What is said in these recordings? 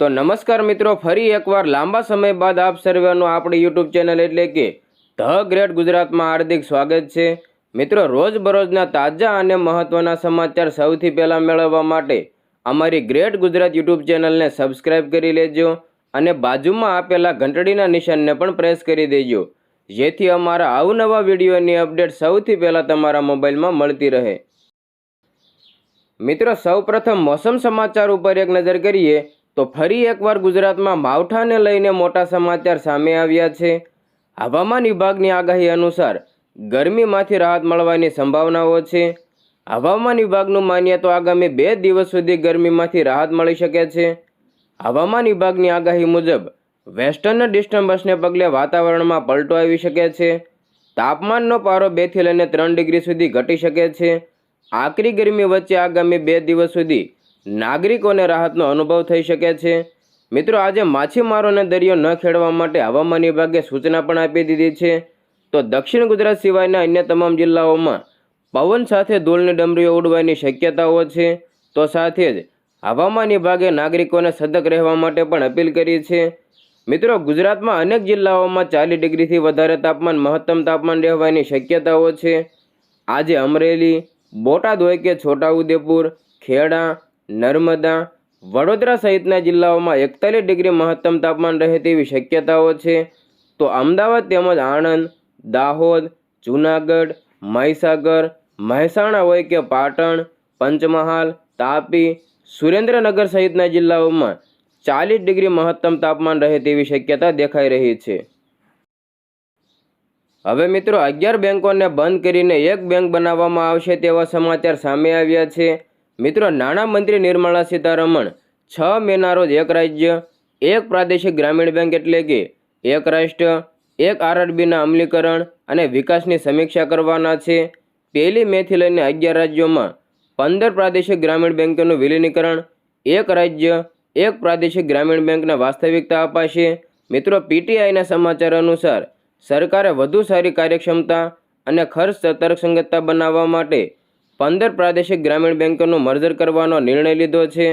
તો નમસ્કાર મિત્રો, ફરી એકવાર લાંબા સમય બાદ આપ સર્વેનું આપણી યુટ્યુબ ચેનલ એટલે કે ધ ગ્રેટ ગુજરાતમાં હાર્દિક સ્વાગત છે. મિત્રો, રોજબરોજના તાજા અને મહત્ત્વના સમાચાર સૌથી પહેલાં મેળવવા માટે અમારી ગ્રેટ ગુજરાત યુટ્યુબ ચેનલને સબસ્ક્રાઇબ કરી લેજો અને બાજુમાં આપેલા ઘંટડીના નિશાનને પણ પ્રેસ કરી દેજો. જેથી અમારા અવનવા વિડીયોની અપડેટ સૌથી પહેલાં તમારા મોબાઈલમાં મળતી રહે. મિત્રો, સૌપ્રથમ મોસમ સમાચાર ઉપર એક નજર કરીએ તો ફરી એકવાર ગુજરાતમાં માવઠાને લઈને મોટા સમાચાર સામે આવ્યા છે. હવામાન વિભાગની આગાહી અનુસાર ગરમીમાંથી રાહત મળવાની સંભાવનાઓ છે. હવામાન વિભાગનું માનીએ તો આગામી બે દિવસ સુધી ગરમીમાંથી રાહત મળી શકે છે. હવામાન વિભાગની આગાહી મુજબ વેસ્ટર્ન ડિસ્ટર્બન્સને પગલે વાતાવરણમાં પલટો આવી શકે છે. તાપમાનનો પારો બેથી લઈને ત્રણ ડિગ્રી સુધી ઘટી શકે છે. આકરી ગરમી વચ્ચે આગામી બે દિવસ સુધી નાગરિકોને રાહતનો અનુભવ થઈ શકે છે. મિત્રો, આજે માછીમારોને દરિયો ન ખેડવા માટે હવામાન વિભાગે સૂચના પણ આપી દીધી છે. તો દક્ષિણ ગુજરાત સિવાયના અન્ય તમામ જિલ્લાઓમાં પવન સાથે ધૂળની ડમરીઓ ઉડવાની શક્યતાઓ છે. તો સાથે જ હવામાન વિભાગે નાગરિકોને સતર્ક રહેવા માટે પણ અપીલ કરી છે. મિત્રો, ગુજરાતમાં અનેક જિલ્લાઓમાં ચાલીસ ડિગ્રીથી વધારે તાપમાન, મહત્તમ તાપમાન રહેવાની શક્યતાઓ છે. આજે અમરેલી, બોટાદ હોય કે છોટાઉદેપુર, ખેડા નર્મદા, વડોદરા સહિતના જિલ્લાઓમાં એકતાલીસ ડિગ્રી મહત્તમ તાપમાન રહે તેવી શક્યતાઓ છે. તો અમદાવાદ તેમજ આણંદ, દાહોદ, જૂનાગઢ, મહીસાગર, મહેસાણા હોય કે પાટણ, પંચમહાલ, તાપી, સુરેન્દ્રનગર સહિતના જિલ્લાઓમાં ચાલીસ ડિગ્રી મહત્તમ તાપમાન રહે તેવી શક્યતા દેખાઈ રહી છે. હવે મિત્રો, અગિયાર બેંકોને બંધ કરીને એક બેંક બનાવવામાં આવશે તેવા સમાચાર સામે આવ્યા છે. મિત્રો નાણામંત્રી નિર્મલા સીતારમણ, છ મેના રોજ એક રાજ્ય, એક પ્રાદેશિક ગ્રામીણ બેંક એટલે કે એક રાષ્ટ્ર, એક આરઆરબીના અમલીકરણ અને વિકાસની સમીક્ષા કરવાના છે. પહેલી મેથી લઈને અગિયાર રાજ્યોમાં પંદર પ્રાદેશિક ગ્રામીણ બેંકોનું વિલીનીકરણ, એક રાજ્ય, એક પ્રાદેશિક ગ્રામીણ બેંકને વાસ્તવિકતા અપાશે. મિત્રો પીટીઆઈના સમાચાર અનુસાર સરકારે વધુ સારી કાર્યક્ષમતા અને ખર્ચ તર્કસંગતતા બનાવવા માટે પંદર પ્રાદેશિક ગ્રામીણ બેંકોનું મર્જર કરવાનો નિર્ણય લીધો છે.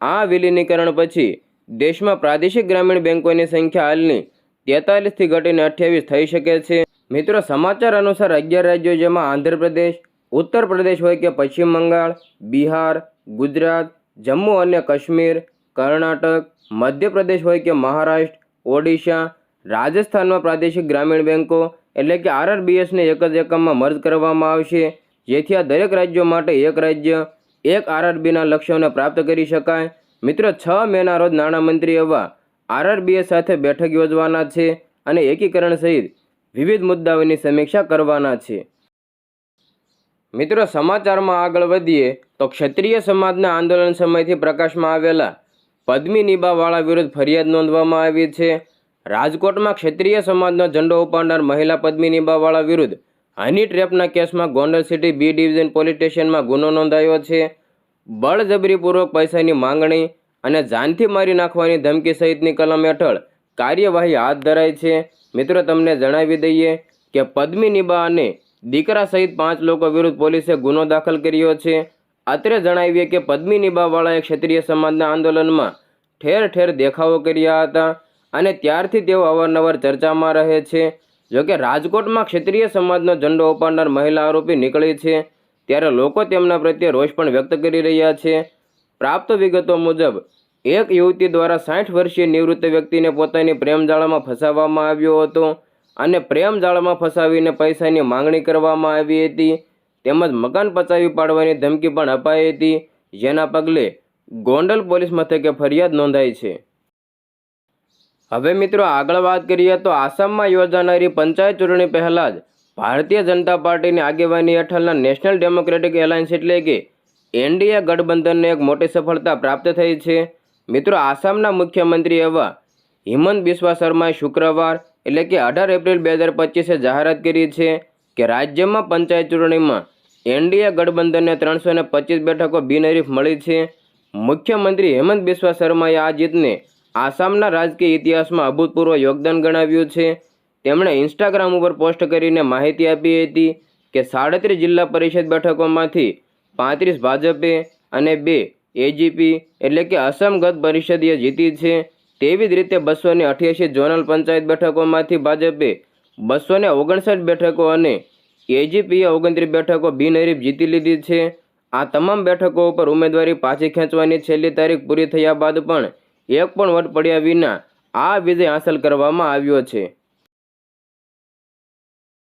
આ વિલીનીકરણ પછી દેશમાં પ્રાદેશિક ગ્રામીણ બેંકોની સંખ્યા હાલની તેતાલીસથી ઘટીને અઠ્યાવીસ થઈ શકે છે. મિત્રો, સમાચાર અનુસાર અગિયાર રાજ્યો જેમાં આંધ્રપ્રદેશ ઉત્તર પ્રદેશ હોય કે પશ્ચિમ બંગાળ, બિહાર, ગુજરાત, જમ્મુ અને કાશ્મીર, કર્ણાટક, મધ્યપ્રદેશ હોય કે મહારાષ્ટ્ર, ઓડિશા, રાજસ્થાનમાં પ્રાદેશિક ગ્રામીણ બેંકો એટલે કે આરઆરબીએસને એક જ એકમમાં મર્જ કરવામાં આવશે. જેથી આ દરેક રાજ્યો માટે એક રાજ્ય, એક આરઆરબીના લક્ષ્યોને પ્રાપ્ત કરી શકાય. મિત્રો, છ મેના રોજ નાણામંત્રી એવા આરઆરબીએ સાથે બેઠક યોજવાના છે અને એકીકરણ સહિત વિવિધ મુદ્દાઓની સમીક્ષા કરવાના છે. મિત્રો, સમાચારમાં આગળ વધીએ તો ક્ષત્રિય સમાજના આંદોલન સમયથી પ્રકાશમાં આવેલા પદ્મી નિભાવાળા વિરુદ્ધ ફરિયાદ નોંધવામાં આવી છે. રાજકોટમાં ક્ષત્રિય સમાજનો ઝંડો ઉપાડનાર મહિલા પદ્મી નિભાવાળા વિરુદ્ધ હની ટ્રેપના કેસમાં Gondal city B division police સ્ટેશનમાં ગુનો નોંધાયો છે. બળજબરીપૂર્વક પૈસાની માંગણી અને જાનથી મારી નાખવાની ધમકી સહિતની કલમ હેઠળ કાર્યવાહી હાથ ધરાઈ છે. મિત્રો, તમને જણાવી દઈએ કે પદ્મી નિબા અને દીકરા સહિત પાંચ લોકો વિરુદ્ધ પોલીસે ગુનો દાખલ કર્યો છે. અત્રે જણાવીએ કે પદ્મી નિબાવાળાએ ક્ષત્રિય સમાજના આંદોલનમાં ઠેર ઠેર દેખાવો કર્યા હતા અને ત્યારથી તેઓ અવારનવાર ચર્ચામાં રહે છે. જોકે રાજકોટમાં ક્ષત્રિય સમાજનો ઝંડો ઉપાડનાર મહિલા આરોપી નીકળી છે, ત્યારે લોકો તેમના પ્રત્યે રોષ પણ વ્યક્ત કરી રહ્યા છે. પ્રાપ્ત વિગતો મુજબ, એક યુવતી દ્વારા સાઠ વર્ષીય નિવૃત્ત વ્યક્તિને પોતાની પ્રેમજાળામાં ફસાવવામાં આવ્યો હતો અને પ્રેમજાળામાં ફસાવીને પૈસાની માંગણી કરવામાં આવી હતી, તેમજ મકાન પચાવી પાડવાની ધમકી પણ અપાઈ હતી. જેના પગલે ગોંડલ પોલીસ મથકે ફરિયાદ નોંધાઈ છે. હવે મિત્રો આગળ વાત કરીએ તો આસામમાં યોજાનારી પંચાયત ચૂંટણી પહેલાં જ ભારતીય જનતા પાર્ટીની આગેવાની હેઠળના નેશનલ ડેમોક્રેટિક એલાયન્સ એટલે કે એનડીએ ગઠબંધનને એક મોટી સફળતા પ્રાપ્ત થઈ છે. મિત્રો આસામના મુખ્યમંત્રી એવા હિમંત બિસ્વા શર્માએ શુક્રવાર એટલે કે અઢાર એપ્રિલ બે હજાર પચીસે જાહેરાત કરી છે કે રાજ્યમાં પંચાયત ચૂંટણીમાં એનડીએ ગઠબંધનને ત્રણસો ને પચીસ બેઠકો બિનહરીફ મળી છે. મુખ્યમંત્રી હેમંત બિસ્વા શર્માએ આ જીતને આસામના રાજકીય ઇતિહાસમાં અભૂતપૂર્વ યોગદાન ગણાવ્યું છે. તેમણે ઇન્સ્ટાગ્રામ ઉપર પોસ્ટ કરીને માહિતી આપી હતી કે સાડત્રીસ જિલ્લા પરિષદ બેઠકોમાંથી પાંત્રીસ ભાજપે અને બે એજીપી એટલે કે અસમ ગત પરિષદીય જીતી છે. તેવી જ રીતે બસો ને અઠ્યાસી ઝોનલ પંચાયત બેઠકોમાંથી ભાજપે બસો ને ઓગણસાઠ બેઠકો અને એજીપીએ ઓગણત્રીસ બેઠકો બિનહરીફ જીતી લીધી છે. આ તમામ બેઠકો ઉપર ઉમેદવારી પાછી ખેંચવાની છેલ્લી તારીખ પૂરી થયા બાદ પણ એક પણ વટ પડ્યા વિના આ વિજય હાંસલ કરવામાં આવ્યો છે.